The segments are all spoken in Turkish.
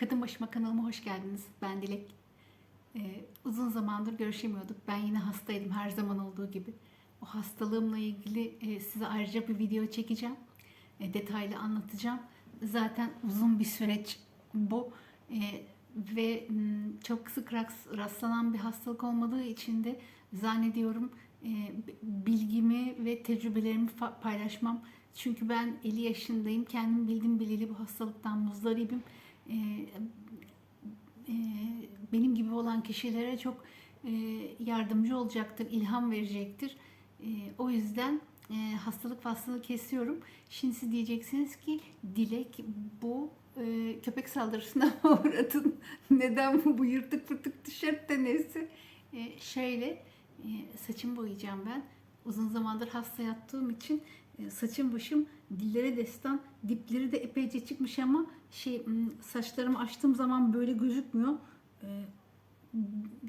Kadın Başıma kanalıma hoş geldiniz. Ben Dilek. Ee, uzun zamandır görüşemiyorduk. Ben yine hastaydım her zaman olduğu gibi. O hastalığımla ilgili e, size ayrıca bir video çekeceğim. E, detaylı anlatacağım. Zaten uzun bir süreç bu. E, ve m, çok sık rast- rastlanan bir hastalık olmadığı için de zannediyorum e, bilgimi ve tecrübelerimi paylaşmam. Çünkü ben 50 yaşındayım. Kendim bildim bileli bu hastalıktan muzdaribim. E, e, benim gibi olan kişilere çok e, yardımcı olacaktır, ilham verecektir. E, o yüzden e, hastalık faslını kesiyorum. Şimdi siz diyeceksiniz ki Dilek bu e, köpek saldırısına uğradın? Neden bu yırtık pırtık tişörtte neyse? E, şöyle e, saçımı boyayacağım ben. Uzun zamandır hasta yattığım için saçım başım dillere destan, dipleri de epeyce çıkmış ama şey saçlarımı açtığım zaman böyle gözükmüyor. E,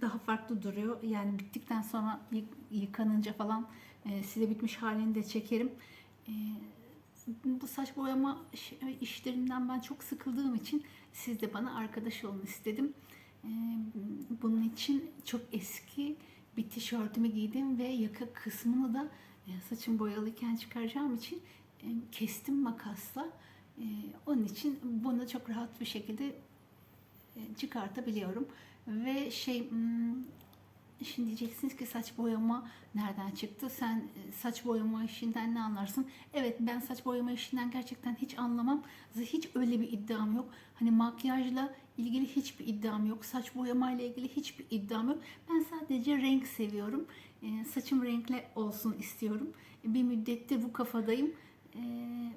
daha farklı duruyor. Yani bittikten sonra yık- yıkanınca falan e, size bitmiş halini de çekerim. E, bu saç boyama iş- işlerinden ben çok sıkıldığım için siz de bana arkadaş olun istedim. E, bunun için çok eski bir tişörtümü giydim ve yaka kısmını da e, saçım boyalıyken çıkaracağım için e, kestim makasla. E, onun için bunu çok rahat bir şekilde e, çıkartabiliyorum. Ve şey hmm, şimdi diyeceksiniz ki saç boyama nereden çıktı? Sen e, saç boyama işinden ne anlarsın? Evet ben saç boyama işinden gerçekten hiç anlamam. Hiç öyle bir iddiam yok. Hani makyajla ilgili hiçbir iddiam yok. Saç boyama ile ilgili hiçbir iddiam yok. Ben sadece renk seviyorum. E, saçım renkli olsun istiyorum. Bir müddettir bu kafadayım. E,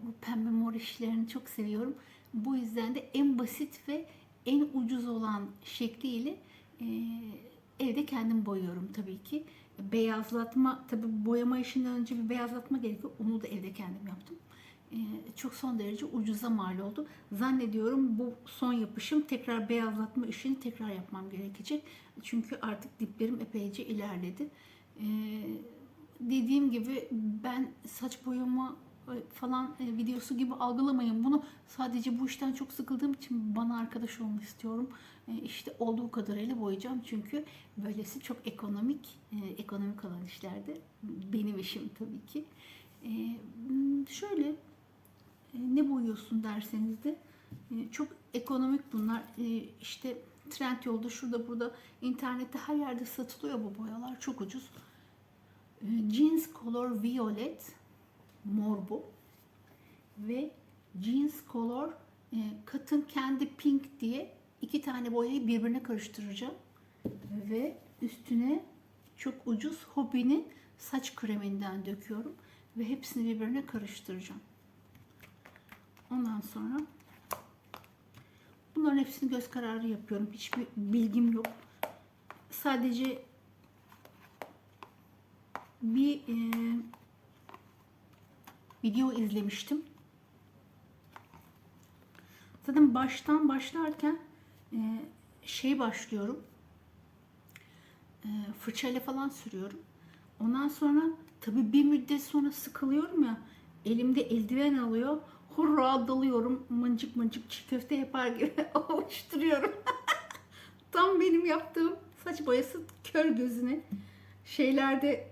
bu pembe mor işlerini çok seviyorum. Bu yüzden de en basit ve en ucuz olan şekliyle e, evde kendim boyuyorum tabii ki. Beyazlatma, tabii boyama işinden önce bir beyazlatma gerekiyor. Onu da evde kendim yaptım. E, çok son derece ucuza mal oldu. Zannediyorum bu son yapışım tekrar beyazlatma işini tekrar yapmam gerekecek. Çünkü artık diplerim epeyce ilerledi. E, dediğim gibi ben saç boyama e, falan e, videosu gibi algılamayın bunu. Sadece bu işten çok sıkıldığım için bana arkadaş olmak istiyorum. E, işte olduğu kadarıyla boyayacağım çünkü böylesi çok ekonomik, ekonomik olan işlerde benim işim tabii ki. Şöyle ne boyuyorsun derseniz de çok ekonomik bunlar. E, işte Trendyol'da şurada burada internette her yerde satılıyor bu boyalar çok ucuz. E, Jeans Color Violet mor bu. Ve Jeans Color e, Cotton Candy Pink diye iki tane boyayı birbirine karıştıracağım. Ve üstüne çok ucuz Hobby'nin saç kreminden döküyorum. Ve hepsini birbirine karıştıracağım. Ondan sonra bunların hepsini göz kararı yapıyorum. Hiçbir bilgim yok. Sadece bir e, video izlemiştim. Zaten baştan başlarken e, şey başlıyorum. E, fırçayla falan sürüyorum. Ondan sonra tabii bir müddet sonra sıkılıyorum ya. Elimde eldiven alıyor. Hurra dalıyorum. Mıncık mıncık çiğ köfte yapar gibi ovuşturuyorum. Tam benim yaptığım saç boyası kör gözüne. Şeylerde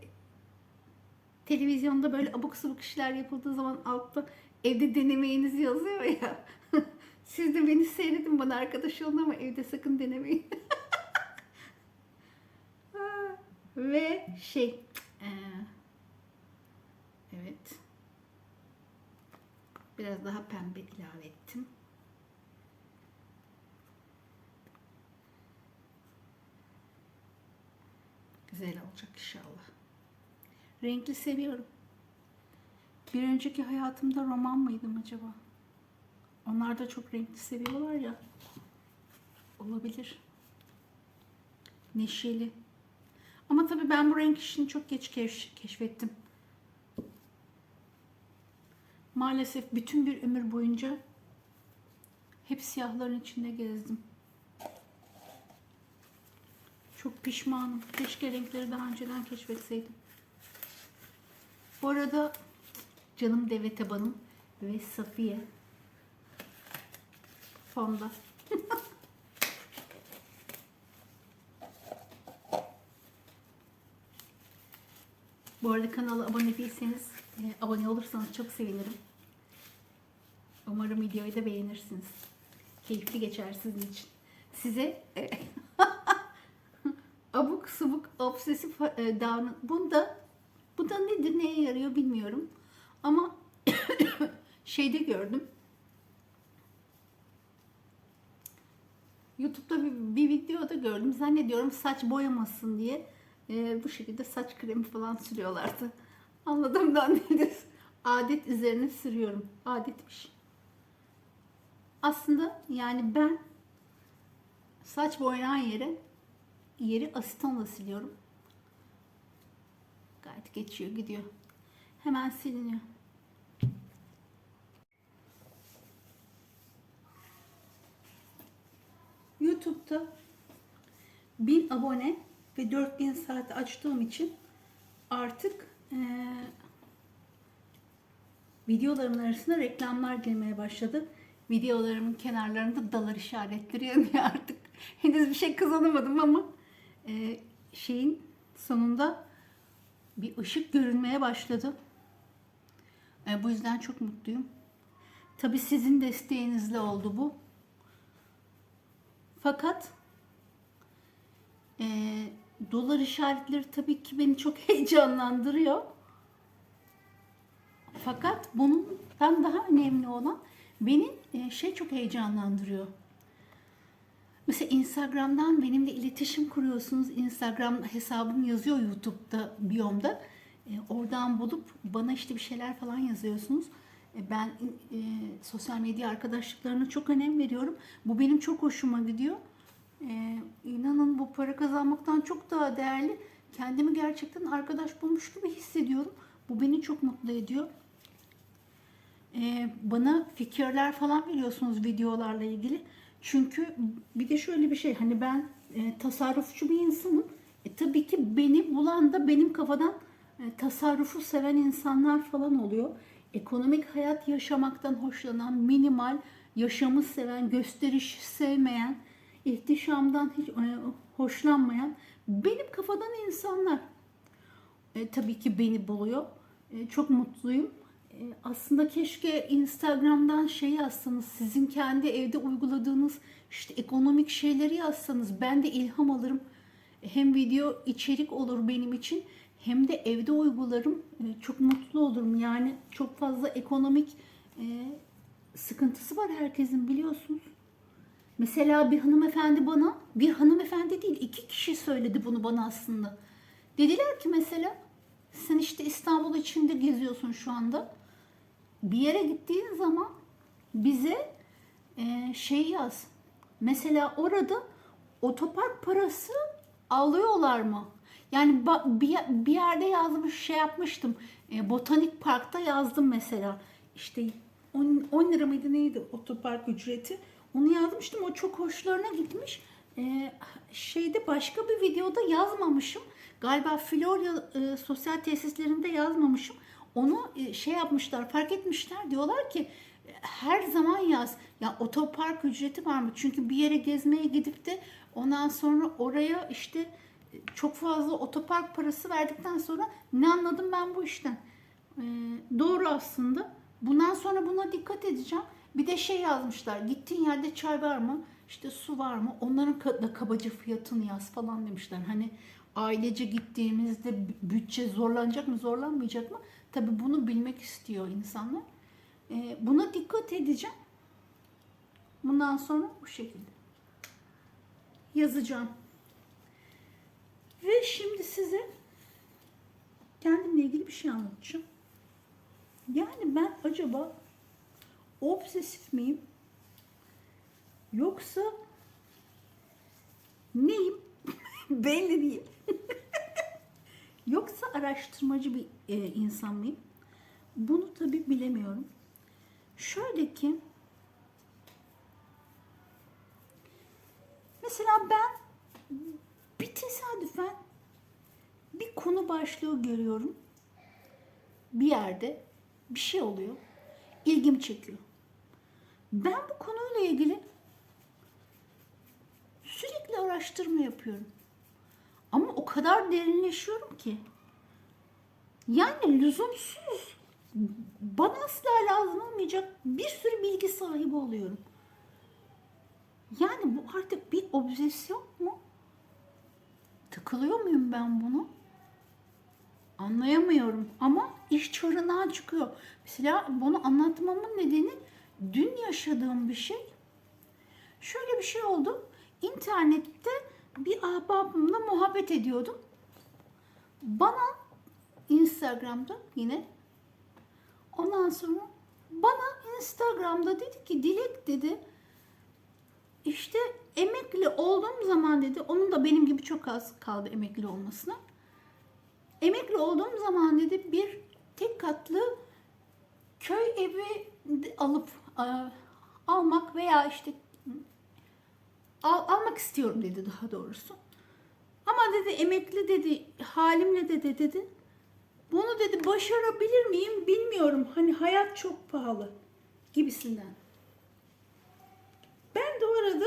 televizyonda böyle abuk sabuk işler yapıldığı zaman altta evde denemeyiniz yazıyor ya. Siz de beni seyredin bana arkadaş olun ama evde sakın denemeyin. Ve şey eee, evet biraz daha pembe ilave ettim. Güzel olacak inşallah. Renkli seviyorum. Bir önceki hayatımda roman mıydım acaba? Onlar da çok renkli seviyorlar ya. Olabilir. Neşeli. Ama tabii ben bu renk işini çok geç keş- keşfettim. Maalesef bütün bir ömür boyunca hep siyahların içinde gezdim. Çok pişmanım. Keşke renkleri daha önceden keşfetseydim. Bu arada canım deve tabanım ve Safiye fonda. Bu arada kanala abone değilseniz, e, abone olursanız çok sevinirim. Umarım videoyu da beğenirsiniz. Keyifli geçer sizin için. Size e, abuk subuk obsesif e, davran... Bunda, bu da nedir, neye yarıyor bilmiyorum. Ama şeyde gördüm. YouTube'da bir, bir videoda gördüm. Zannediyorum saç boyamasın diye e, bu şekilde saç kremi falan sürüyorlardı. Anladım da nedir? Adet üzerine sürüyorum. Adetmiş. Aslında yani ben saç boyanan yere yeri asitonla siliyorum. Gayet geçiyor gidiyor. Hemen siliniyor. YouTube'da 1000 abone ve 4000 saat açtığım için artık eee, videolarımın arasına reklamlar girmeye başladı. Videolarımın kenarlarında dalar işaretleri yanıyor artık. Henüz bir şey kazanamadım ama eee, şeyin sonunda bir ışık görünmeye başladı. E, bu yüzden çok mutluyum. Tabii sizin desteğinizle oldu bu. Fakat e, dolar işaretleri tabii ki beni çok heyecanlandırıyor. Fakat bundan daha önemli olan beni e, şey çok heyecanlandırıyor. Mesela Instagram'dan benimle iletişim kuruyorsunuz. Instagram hesabım yazıyor YouTube'da, biyomda. E, oradan bulup bana işte bir şeyler falan yazıyorsunuz. E, ben sosyal medya arkadaşlıklarına çok önem veriyorum. Bu benim çok hoşuma gidiyor. E, inanın bu para kazanmaktan çok daha değerli. Kendimi gerçekten arkadaş bulmuş gibi hissediyorum. Bu beni çok mutlu ediyor. E, bana fikirler falan veriyorsunuz videolarla ilgili. Çünkü bir de şöyle bir şey hani ben e, tasarrufçu bir insanım. E, tabii ki beni bulan da benim kafadan e, tasarrufu seven insanlar falan oluyor. Ekonomik hayat yaşamaktan hoşlanan, minimal yaşamı seven, gösteriş sevmeyen, ihtişamdan hiç e, hoşlanmayan benim kafadan insanlar. E, tabii ki beni buluyor. E, çok mutluyum. Aslında keşke Instagram'dan şey yazsanız, sizin kendi evde uyguladığınız işte ekonomik şeyleri yazsanız. Ben de ilham alırım. Hem video içerik olur benim için hem de evde uygularım. E, çok mutlu olurum. Yani çok fazla ekonomik e, sıkıntısı var herkesin biliyorsunuz. Mesela bir hanımefendi bana, bir hanımefendi değil iki kişi söyledi bunu bana aslında. Dediler ki mesela sen işte İstanbul içinde geziyorsun şu anda. Bir yere gittiğin zaman bize e, şey yaz. Mesela orada otopark parası alıyorlar mı? Yani bir, bir yerde yazmış şey yapmıştım. E, botanik parkta yazdım mesela. İşte 10, 10 lira mıydı neydi otopark ücreti? Onu yazmıştım. O çok hoşlarına gitmiş. E, şeyde başka bir videoda yazmamışım. Galiba Florya e, sosyal tesislerinde yazmamışım. Onu e, şey yapmışlar, fark etmişler. Diyorlar ki her zaman yaz. Ya otopark ücreti var mı? Çünkü bir yere gezmeye gidip de ondan sonra oraya işte e, çok fazla otopark parası verdikten sonra ne anladım ben bu işten? Ee, doğru aslında. Bundan sonra buna dikkat edeceğim. Bir de şey yazmışlar. Gittiğin yerde çay var mı? İşte su var mı? Onların da kabaca fiyatını yaz falan demişler. Hani ailece gittiğimizde bü- bütçe zorlanacak mı zorlanmayacak mı? Tabii bunu bilmek istiyor insanlar. Ee, buna dikkat edeceğim. Bundan sonra bu şekilde yazacağım. Ve şimdi size kendimle ilgili bir şey anlatacağım. Yani ben acaba obsesif miyim? Yoksa neyim? Belli değil. Yoksa araştırmacı bir e, insan mıyım? Bunu tabii bilemiyorum. Şöyle ki mesela ben bir tesadüfen bir konu başlığı görüyorum. Bir yerde bir şey oluyor. İlgimi çekiyor. Ben bu konuyla ilgili sürekli araştırma yapıyorum. Ama o kadar derinleşiyorum ki Yani lüzumsuz. Bana asla lazım olmayacak bir sürü bilgi sahibi oluyorum. Yani bu artık bir obsesyon mu? Takılıyor muyum ben bunu? Anlayamıyorum ama iş çığırından çıkıyor. Mesela bunu anlatmamın nedeni dün yaşadığım bir şey. Şöyle bir şey oldu. İnternette bir ahbabımla muhabbet ediyordum. Bana Instagram'da yine ondan sonra bana Instagram'da dedi ki Dilek dedi işte emekli olduğum zaman dedi onun da benim gibi çok az kaldı emekli olmasına. Emekli olduğum zaman dedi bir tek katlı köy evi alıp e, almak veya işte al, almak istiyorum dedi daha doğrusu. Ama dedi emekli dedi halimle de dedi bunu dedi başarabilir miyim bilmiyorum. Hani hayat çok pahalı gibisinden. Ben de o arada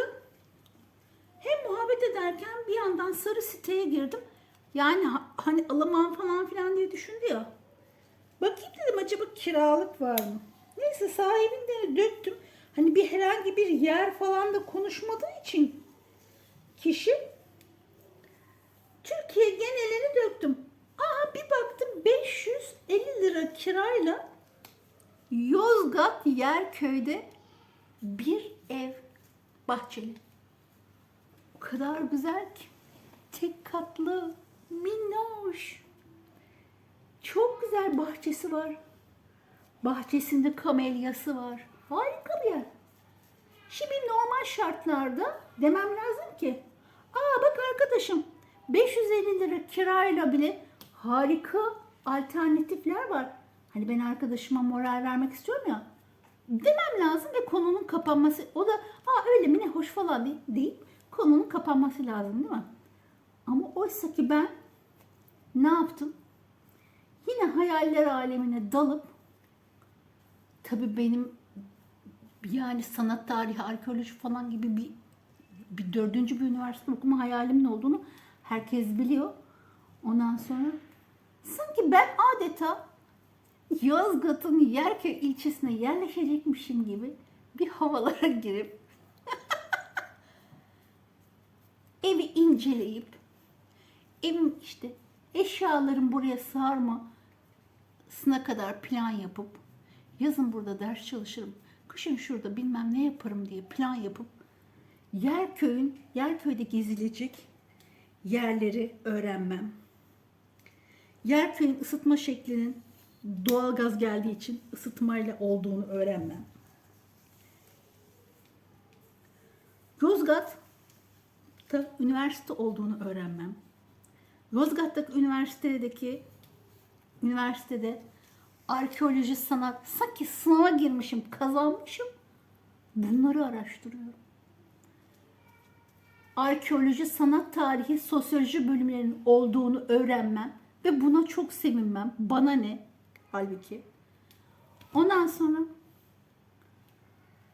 hem muhabbet ederken bir yandan sarı siteye girdim. Yani ha- hani alamam falan filan diye düşündü ya. Bakayım dedim acaba kiralık var mı? Neyse sahibinden döktüm. Hani bir herhangi bir yer falan da konuşmadığı için kişi Türkiye genelini döktüm. Aa bir baktım 550 lira kirayla Yozgat Yerköy'de bir ev bahçeli. O kadar güzel ki. Tek katlı, minnoş. Çok güzel bahçesi var. Bahçesinde kamelyası var. Harika bir yer. Şimdi normal şartlarda demem lazım ki aa bak arkadaşım 550 lira kirayla bile harika alternatifler var. Hani ben arkadaşıma moral vermek istiyorum ya demem lazım ve konunun kapanması o da aa öyle mi ne hoş falan değil, değil. Konunun kapanması lazım değil mi? Ama oysa ki ben ne yaptım? Yine hayaller alemine dalıp tabii benim yani sanat tarihi, arkeoloji falan gibi bir, bir dördüncü bir üniversite okuma hayalimin olduğunu herkes biliyor. Ondan sonra sanki ben adeta Yozgat'ın Yerköy ilçesine yerleşecekmişim gibi bir havalara girip evi inceleyip evim işte eşyalarım buraya sığarmasına kadar plan yapıp yazın burada ders çalışırım, kışın şurada bilmem ne yaparım diye plan yapıp Yerköy'ün, Yerköy'de gezilecek yerleri öğrenmem. Yerköy'ün ısıtma şeklinin doğalgaz geldiği için ısıtmayla olduğunu öğrenmem. Yozgat'ta üniversite olduğunu öğrenmem. Yozgat'taki üniversitedeki üniversitede arkeoloji sanat sanki sınava girmişim, kazanmışım. Bunları araştırıyorum. Arkeoloji, sanat tarihi, sosyoloji bölümlerinin olduğunu öğrenmem ve buna çok sevinmem. Bana ne? Halbuki. Ondan sonra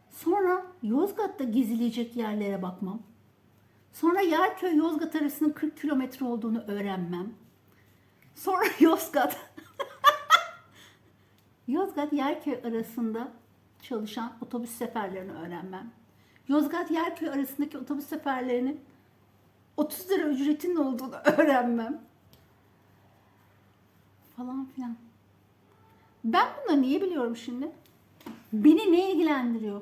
sonra Yozgat'ta gezilecek yerlere bakmam. Sonra Yerköy Yozgat arasının 40 kilometre olduğunu öğrenmem. Sonra Yozgat Yozgat Yerköy arasında çalışan otobüs seferlerini öğrenmem. Yozgat Yerköy arasındaki otobüs seferlerinin 30 lira ücretinin olduğunu öğrenmem. Falan filan. Ben bunları niye biliyorum şimdi? Beni ne ilgilendiriyor?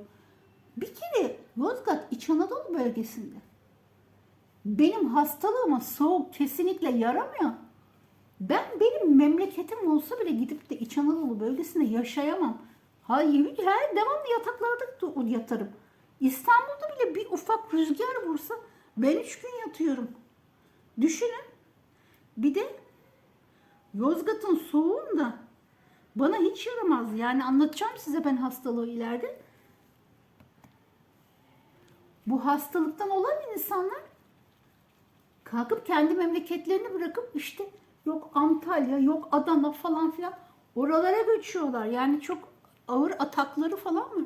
Bir kere Yozgat İç Anadolu bölgesinde. Benim hastalığıma soğuk kesinlikle yaramıyor. Ben benim memleketim olsa bile gidip de İç Anadolu bölgesinde yaşayamam. Hayır, her devamlı yataklarda yatarım. İstanbul'da bile bir ufak rüzgar vursa ben üç gün yatıyorum. Düşünün. Bir de Yozgat'ın soğuğunda bana hiç yaramaz. Yani anlatacağım size ben hastalığı ileride. Bu hastalıktan olan insanlar kalkıp kendi memleketlerini bırakıp işte yok Antalya, yok Adana falan filan oralara göçüyorlar. Yani çok ağır atakları falan mı?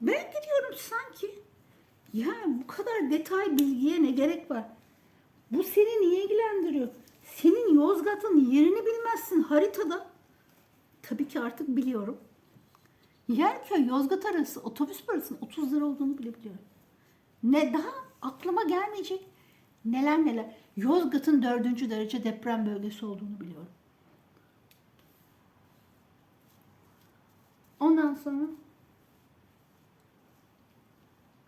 Ben gidiyorum sanki. Ya bu kadar detay bilgiye ne gerek var? Bu seni niye ilgilendiriyor? Senin Yozgat'ın yerini bilmezsin haritada. Tabii ki artık biliyorum. Yerköy Yozgat arası otobüs parasının 30 lira olduğunu bile biliyorum. Ne daha aklıma gelmeyecek neler neler. Yozgat'ın dördüncü derece deprem bölgesi olduğunu biliyorum. Ondan sonra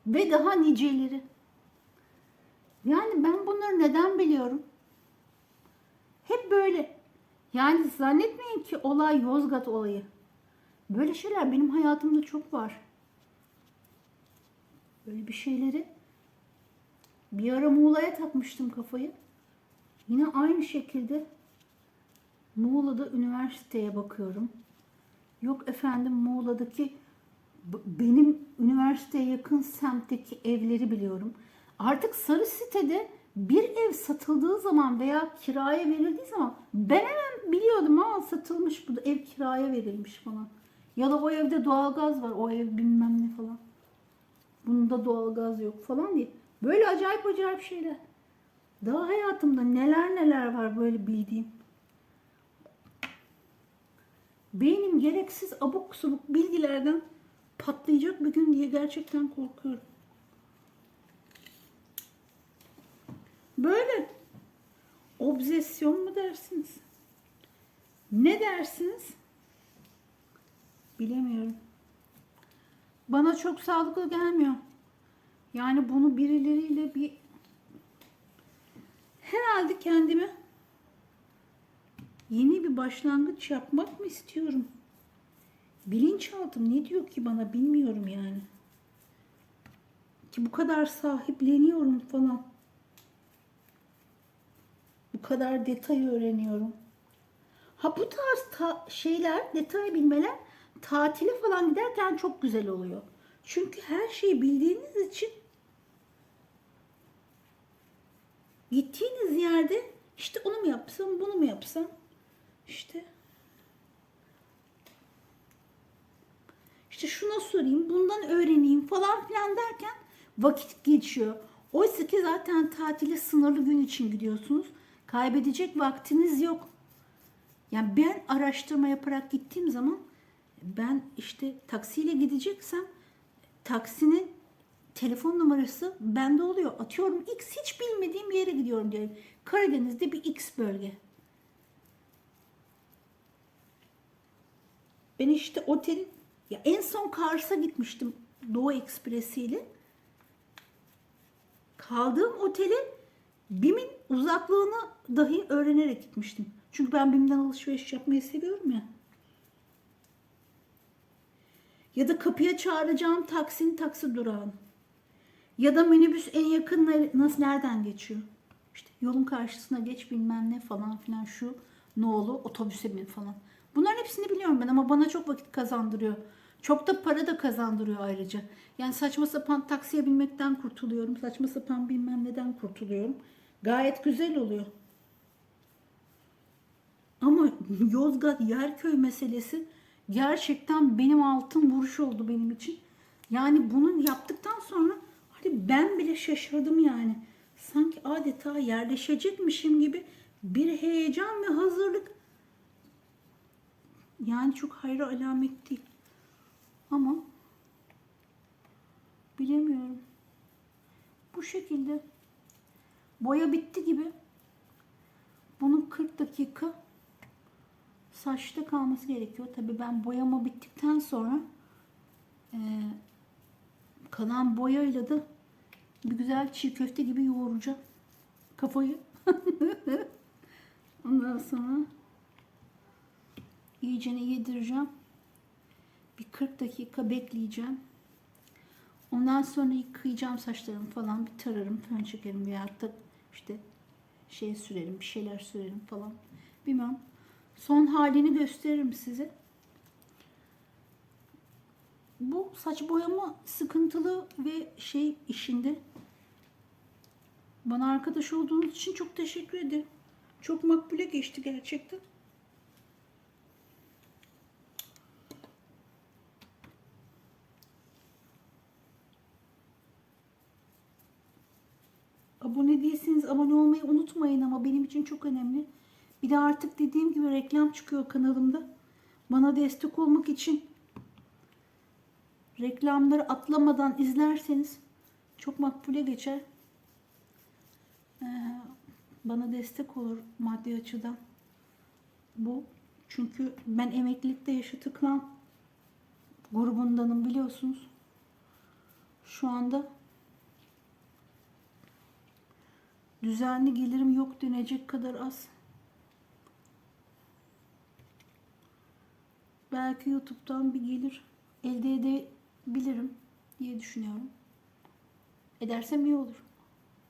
ve daha niceleri. Yani ben bunları neden biliyorum? Hep böyle. Yani zannetmeyin ki olay Yozgat olayı. Böyle şeyler benim hayatımda çok var. Böyle bir şeyleri bir ara Muğla'ya takmıştım kafayı. Yine aynı şekilde Muğla'da üniversiteye bakıyorum. Yok efendim Muğla'daki benim üniversiteye yakın semtteki evleri biliyorum. Artık sarı sitede bir ev satıldığı zaman veya kiraya verildiği zaman ben hemen biliyordum ama satılmış bu ev kiraya verilmiş falan. Ya da o evde doğalgaz var o ev bilmem ne falan. Bunda doğalgaz yok falan diye. Böyle acayip acayip şeyler. Daha hayatımda neler neler var böyle bildiğim. Beynim gereksiz abuk subuk bilgilerden patlayacak bir gün diye gerçekten korkuyorum. Böyle obsesyon mu dersiniz? Ne dersiniz? Bilemiyorum. Bana çok sağlıklı gelmiyor. Yani bunu birileriyle bir herhalde kendime yeni bir başlangıç yapmak mı istiyorum? Bilinçaltım ne diyor ki bana bilmiyorum yani. Ki bu kadar sahipleniyorum falan. Bu kadar detay öğreniyorum. Ha bu tarz ta- şeyler, detay bilmeler tatile falan giderken çok güzel oluyor. Çünkü her şeyi bildiğiniz için gittiğiniz yerde işte onu mu yapsam, bunu mu yapsam işte işte şuna sorayım, bundan öğreneyim falan filan derken vakit geçiyor. Oysa ki zaten tatile sınırlı gün için gidiyorsunuz. Kaybedecek vaktiniz yok. Yani ben araştırma yaparak gittiğim zaman ben işte taksiyle gideceksem taksinin telefon numarası bende oluyor. Atıyorum X hiç bilmediğim bir yere gidiyorum diyelim. Karadeniz'de bir X bölge. Ben işte otelin ya en son Kars'a gitmiştim Doğu Ekspresi ile. Kaldığım otele BİM'in uzaklığını dahi öğrenerek gitmiştim. Çünkü ben BİM'den alışveriş yapmayı seviyorum ya. Ya da kapıya çağıracağım taksinin taksi durağını. Ya da minibüs en yakın nasıl nereden geçiyor? İşte yolun karşısına geç bilmem ne falan filan şu ne olur otobüse bin falan. Bunların hepsini biliyorum ben ama bana çok vakit kazandırıyor. Çok da para da kazandırıyor ayrıca. Yani saçma sapan taksiye binmekten kurtuluyorum. Saçma sapan bilmem neden kurtuluyorum. Gayet güzel oluyor. Ama Yozgat Yerköy meselesi gerçekten benim altın vuruş oldu benim için. Yani bunu yaptıktan sonra hani ben bile şaşırdım yani. Sanki adeta yerleşecekmişim gibi bir heyecan ve hazırlık. Yani çok hayra alamet değil. Ama bilemiyorum. Bu şekilde boya bitti gibi bunun 40 dakika saçta kalması gerekiyor. Tabii ben boyama bittikten sonra e, kalan boyayla da bir güzel çiğ köfte gibi yoğuracağım kafayı. Ondan sonra iyicene yedireceğim. Bir 40 dakika bekleyeceğim. Ondan sonra yıkayacağım saçlarımı falan bir tararım, fön çekerim veyahut işte şey sürerim, bir şeyler sürerim falan. Bilmem. Son halini gösteririm size. Bu saç boyama sıkıntılı ve şey işinde bana arkadaş olduğunuz için çok teşekkür ederim. Çok makbule geçti gerçekten. Abone değilseniz abone olmayı unutmayın ama benim için çok önemli. Bir de artık dediğim gibi reklam çıkıyor kanalımda. Bana destek olmak için reklamları atlamadan izlerseniz çok makbule geçer. Ee, bana destek olur maddi açıdan. Bu çünkü ben emeklilikte yaşı tıklan grubundanım biliyorsunuz. Şu anda düzenli gelirim yok denecek kadar az. Belki YouTube'dan bir gelir elde edebilirim diye düşünüyorum. Edersem iyi olur.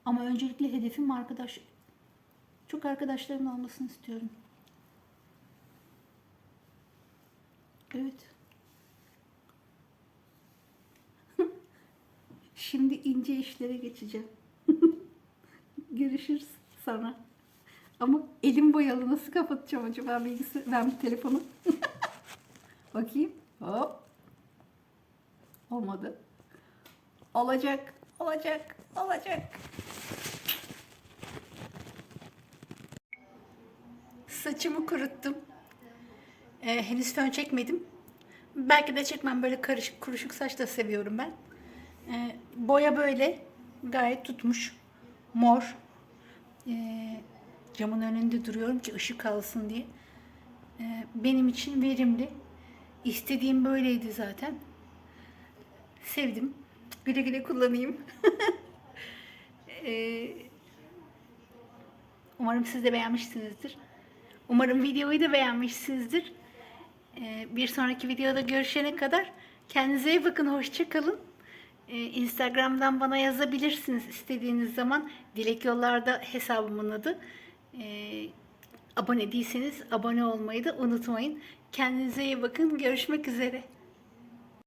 Ama öncelikle hedefim arkadaş. Çok arkadaşlarım olmasını istiyorum. Evet. Şimdi ince işlere geçeceğim. Görüşürüz sonra. Ama elim boyalı nasıl kapatacağım acaba bilgisi ben telefonu. Bakayım. Hop. Olmadı. Olacak. Olacak. Olacak. Saçımı kuruttum. Ee, henüz fön çekmedim. Belki de çekmem. Böyle karışık kuruşuk saç da seviyorum ben. Ee, boya böyle. Gayet tutmuş. Mor. Ee, camın önünde duruyorum ki ışık alsın diye. Ee, benim için verimli. İstediğim böyleydi zaten. Sevdim. Güle güle kullanayım. Ee, umarım siz de beğenmişsinizdir. Umarım videoyu da beğenmişsinizdir. Ee, bir sonraki videoda görüşene kadar kendinize iyi bakın. Hoşça kalın. Ee, Instagram'dan bana yazabilirsiniz istediğiniz zaman. Dilek Yollar'da hesabımın adı. Ee, abone değilseniz abone olmayı da unutmayın. Kendinize iyi bakın. Görüşmek üzere.